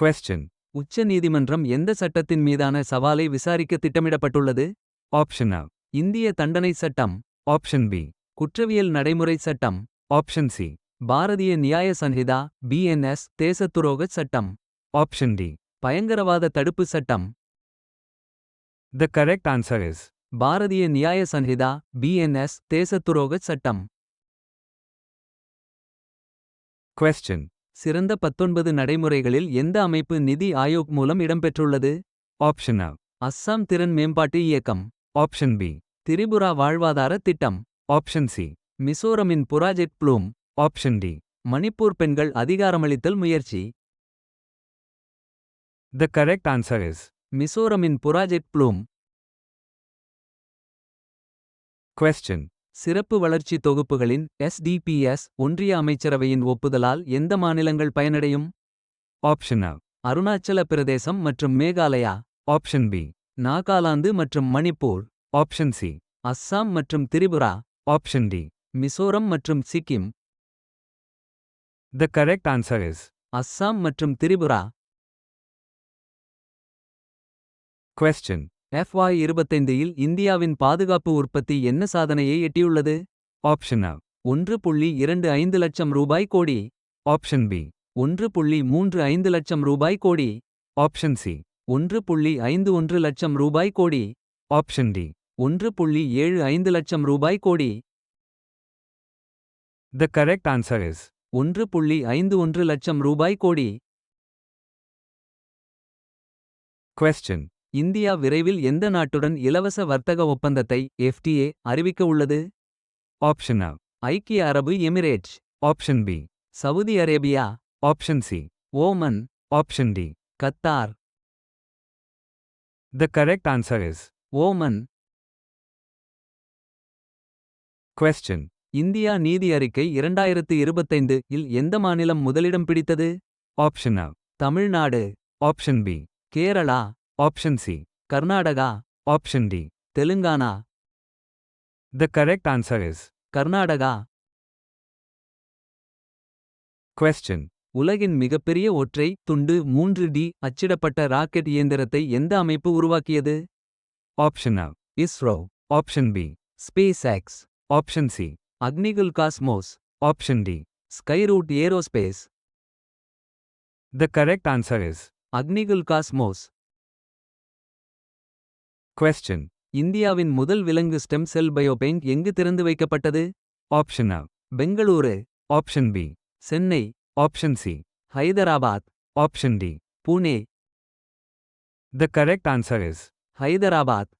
Question. உச்ச நீதிமன்றம் எந்த சட்டத்தின் மீதான சவாலை விசாரிக்க திட்டமிடப்பட்டுள்ளது Option A. இந்திய தண்டனை சட்டம் Option B. குற்றவியல் நடைமுறை சட்டம் Option C. Bharatiya Nyaya Sanhita BNS தேசத்துரோக சட்டம் Option D. பயங்கரவாத தடுப்பு சட்டம் The correct answer is Bharatiya Nyaya Sanhita BNS தேசத்துரோக சட்டம் Question. சிறந்த பத்தொன்பது நடைமுறைகளில் எந்த அமைப்பு நிதி ஆயோக் மூலம் இடம்பெற்றுள்ளது A. அஸ்ஸாம் திறன் மேம்பாட்டு இயக்கம் Option B. திரிபுரா வாழ்வாதார திட்டம் Option C. மிசோரமின் project bloom Option D. Manipur பெண்கள் அதிகாரமளித்தல் முயற்சி The correct answer is மிசோரமின் புராஜெக்ட் ப்ளூம் Question. சிறப்பு வளர்ச்சி தொகுப்புகளின் எஸ்டிபிஎஸ் ஒன்றிய அமைச்சரவையின் ஒப்புதலால் எந்த மாநிலங்கள் பயனடையும் Option A. அருணாச்சல பிரதேசம் மற்றும் மேகாலயா Option B. நாகாலாந்து மற்றும் மணிப்பூர் Option C. அஸ்ஸாம் மற்றும் திரிபுரா Option D. மிசோரம் மற்றும் Sikkim The correct answer is Assam மற்றும் திரிபுரா Question. எஃப்வாய் இருபத்தைந்து இல் இந்தியாவின் பாதுகாப்பு உற்பத்தி என்ன சாதனையை எட்டியுள்ளது A. ஒன்று புள்ளி இரண்டு ஐந்து லட்சம் ரூபாய் கோடி Option B. ஒன்று புள்ளி மூன்று ஐந்து லட்சம் ரூபாய் கோடி Option C. ஒன்று புள்ளி ஐந்து ஒன்று லட்சம் ரூபாய் கோடி Option D. ஒன்று புள்ளி ஏழு ஐந்து லட்சம் ரூபாய் கோடி The correct answer is ஒன்று புள்ளி ஐந்து ஒன்று லட்சம் ரூபாய் கோடி Question. இந்தியா விரைவில் எந்த நாட்டுடன் இலவச வர்த்தக ஒப்பந்தத்தை எஃப்டிஏ அறிவிக்க உள்ளது A. ஐக்கிய அரபு Emirates Option B. Saudi Arabia Option C. Oman Option D. Qatar The correct answer is Oman Question. India நீதி அறிக்கை இரண்டாயிரத்து இருபத்தைந்து இல் எந்த மாநிலம் முதலிடம் பிடித்தது A. Tamil Nadu Option B. Kerala Option C. Karnataka Option D. Telangana The correct answer is Karnataka Question. உலகின் மிகப்பெரிய ஒற்றை துண்டு மூன்று டி அச்சிடப்பட்ட ராக்கெட் இயந்திரத்தை எந்த அமைப்பு உருவாக்கியது? Option a ISRO option B SpaceX option C Agnikul Cosmos option D Skyroot Aerospace the correct answer is Agnikul Cosmos question இந்தியாவின் முதல் விலங்கு ஸ்டெம் செல் பயோபேங்க் எங்கு திறந்து வைக்கப்பட்டது? Option a Bengaluru. Option B Chennai. Option C Hyderabad. Option D Pune. The correct answer is Hyderabad.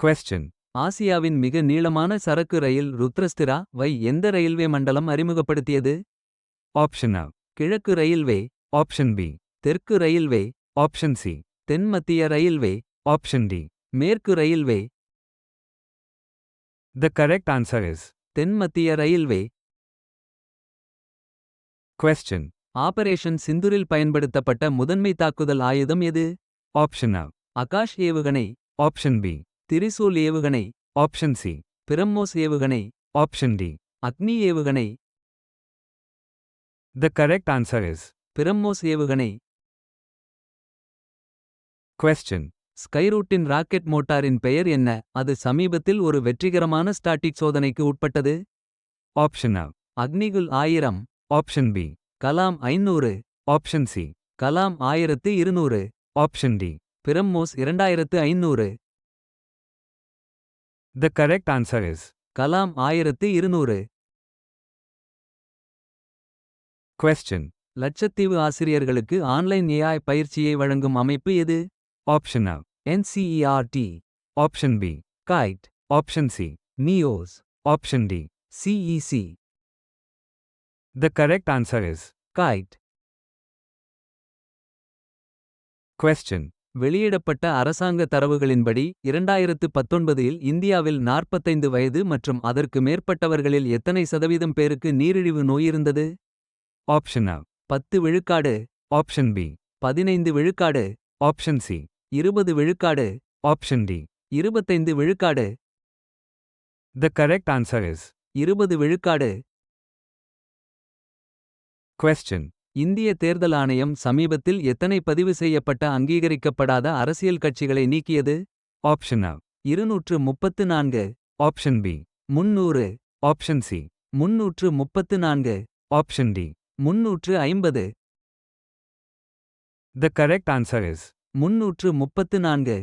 Question ஆசியாவின் மிக நீளமான சரக்கு ரயில் ருத்ரஸ்திரா வை எந்த ரயில்வே மண்டலம் அறிமுகப்படுத்தியது? ஆப்ஷன் அ கிழக்கு ரயில்வே. ஆப்ஷன் பி தெற்கு ரயில்வே. Option C C. தென்மத்திய ரயில்வே Option D. மேற்கு railway The correct answer is தென்மத்திய ரயில்வே Question. ஆபரேஷன் சிந்துரில் பயன்படுத்தப்பட்ட முதன்மை தாக்குதல் ஆயுதம் எது Option A. ஆகாஷ் ஏவுகணை Option B. திரிசூல் ஏவுகணை Option C. பிரம்மோஸ் ஏவுகணை Option D. அக்னி ஏவுகணை The correct answer is BrahMos ஏவுகணை கொஸ்டின் ஸ்கைரூட்டின் ராக்கெட் மோட்டாரின் பெயர் என்ன? அது சமீபத்தில் ஒரு வெற்றிகரமான ஸ்டாட்டிக் சோதனைக்கு உட்பட்டது? ஆப்ஷன் அ அக்னிகுல் ஆயிரம். ஆப்ஷன் பி கலாம் ஐநூறு ஆப்ஷன் சி கலாம் ஆயிரத்து இருநூறு. ஆப்ஷன் டி பிரம்மோஸ் இரண்டாயிரத்து ஐநூறு the correct answer is Kalam ஆயிரத்து இருநூறு. கொஸ்டின் லட்சத்தீவு ஆசிரியர்களுக்கு ஆன்லைன் ஏஐ பயிற்சியை வழங்கும் அமைப்பு எது? Option A. NCERT Option B. KITE Option C. NIOS Option D. CEC The correct answer is KITE question வெளியிடப்பட்ட அரசாங்க தரவுகளின்படி இரண்டாயிரத்து பத்தொன்பதில் இந்தியாவில் நாற்பத்தைந்து வயது மற்றும் அதற்கு மேற்பட்டவர்களில் எத்தனை சதவீதம் பேருக்கு நீரிழிவு நோய் இருந்தது? ஆப்ஷன் அ பத்து விழுக்காடு. ஆப்ஷன் பி பதினைந்து விழுக்காடு. ஆப்ஷன் சி இருபது விழுக்காடு Option D. இருபத்தைந்து விழுக்காடு The correct answer is இருபது விழுக்காடு Question. இந்திய தேர்தல் ஆணையம் சமீபத்தில் எத்தனை பதிவு செய்யப்பட்ட அங்கீகரிக்கப்படாத அரசியல் கட்சிகளை நீக்கியது Option A. இருநூற்று முப்பத்து நான்கு Option B. முன்னூறு Option C. முன்னூற்று முப்பத்து நான்கு Option D. முன்னூற்று ஐம்பது The correct answer is முன்னூற்று முப்பத்து நான்கு.